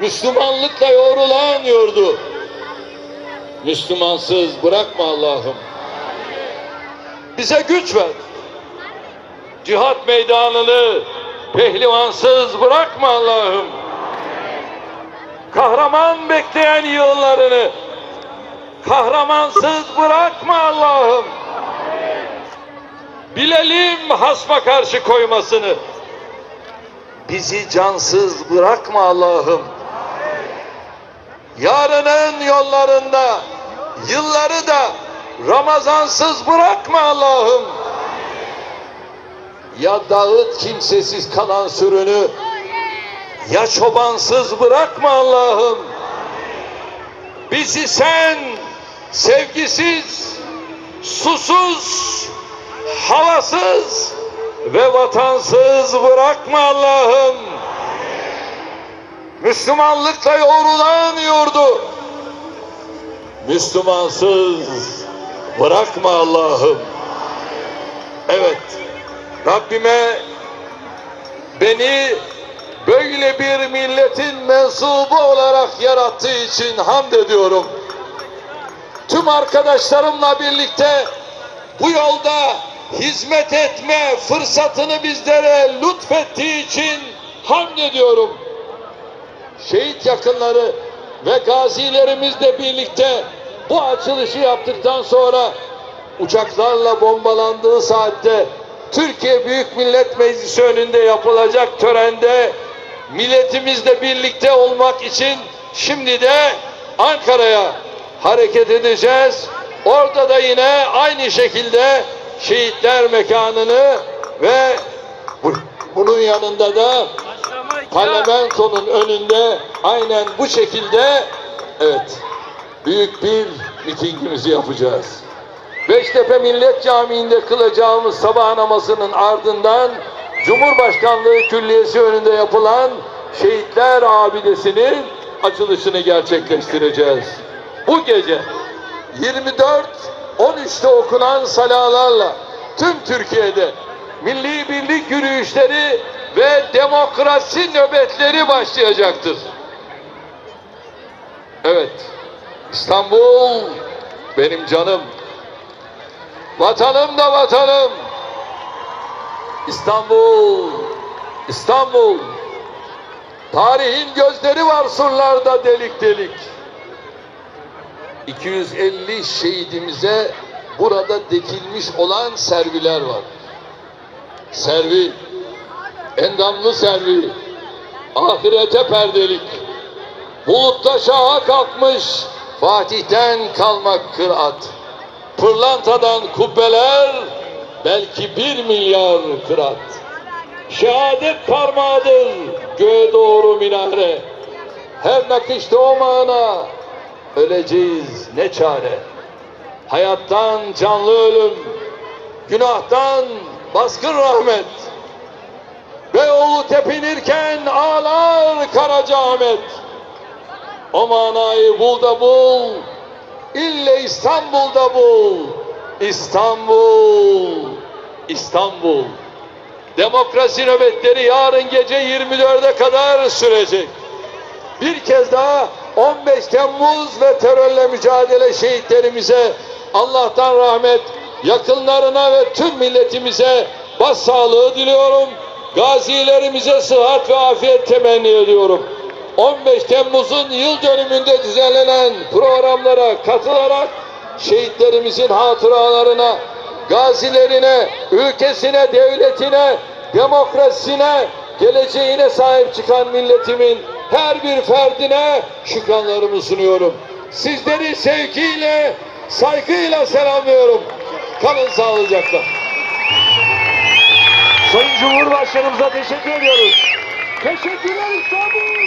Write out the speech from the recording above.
Müslümanlıkla yoğrulan yurdu. Müslümansız bırakma Allah'ım. Bize güç ver. Cihat meydanını pehlivansız bırakma Allah'ım. Kahraman bekleyen yıllarını kahramansız bırakma Allah'ım. Bilelim hasma karşı koymasını. Bizi cansız bırakma Allah'ım. Yarının yollarında yılları da Ramazansız bırakma Allah'ım. Ya dağıt kimsesiz kalan sürünü ya çobansız bırakma Allah'ım. Bizi sen sevgisiz, susuz, havasız ve vatansız bırakma Allah'ım. Müslümanlıkla yoğrulan Müslümansız bırakma Allah'ım. Evet, Rabbime beni böyle bir milletin mensubu olarak yarattığı için hamd ediyorum. Tüm arkadaşlarımla birlikte bu yolda hizmet etme fırsatını bizlere lütfettiği için hamd ediyorum. Şehit yakınları ve gazilerimizle birlikte bu açılışı yaptıktan sonra uçaklarla bombalandığı saatte Türkiye Büyük Millet Meclisi önünde yapılacak törende milletimizle birlikte olmak için şimdi de Ankara'ya hareket edeceğiz. Orada da yine aynı şekilde şehitler mekanını ve bu- bunun yanında da parlamentonun önünde aynen bu şekilde evet büyük bir mitingimizi yapacağız. Beştepe Millet Camii'nde kılacağımız sabah namazının ardından Cumhurbaşkanlığı Külliyesi önünde yapılan Şehitler Abidesi'nin açılışını gerçekleştireceğiz. Bu gece 24 13'te okunan salalarla tüm Türkiye'de milli birlik yürüyüşleri ve demokrasi nöbetleri başlayacaktır. Evet, İstanbul benim canım. Vatanım da vatanım. İstanbul, İstanbul. Tarihin gözleri var surlarda delik delik. 250 şehidimize burada dikilmiş olan serviler var. Servi, endamlı servi, ahirete perdelik. Bulutta şaha kalkmış, Fatih'ten kalmak kıraat. Pırlantadan kubbeler, belki bir milyar kırat. Şehadet parmağıdır göğe doğru minare. Her nakışta o mana, öleceğiz ne çare. Hayattan canlı ölüm, günahtan baskın rahmet. Beyoğlu tepinirken ağlar Karacaahmet. O manayı bul da bul, ille İstanbul'da bul. İstanbul, İstanbul. Demokrasi nöbetleri yarın gece 24'e kadar sürecek. Bir kez daha 15 Temmuz ve terörle mücadele şehitlerimize Allah'tan rahmet, yakınlarına ve tüm milletimize başsağlığı diliyorum. Gazilerimize sıhhat ve afiyet temenni ediyorum. 15 Temmuz'un yıl dönümünde düzenlenen programlara katılarak şehitlerimizin hatıralarına, gazilerine, ülkesine, devletine, demokrasisine, geleceğine sahip çıkan milletimin her bir ferdine şükranlarımı sunuyorum. Sizleri sevgiyle, saygıyla selamlıyorum. Kalın sağlıcakla. Sayın Cumhurbaşkanımıza teşekkür ediyoruz. Teşekkürler İstanbul.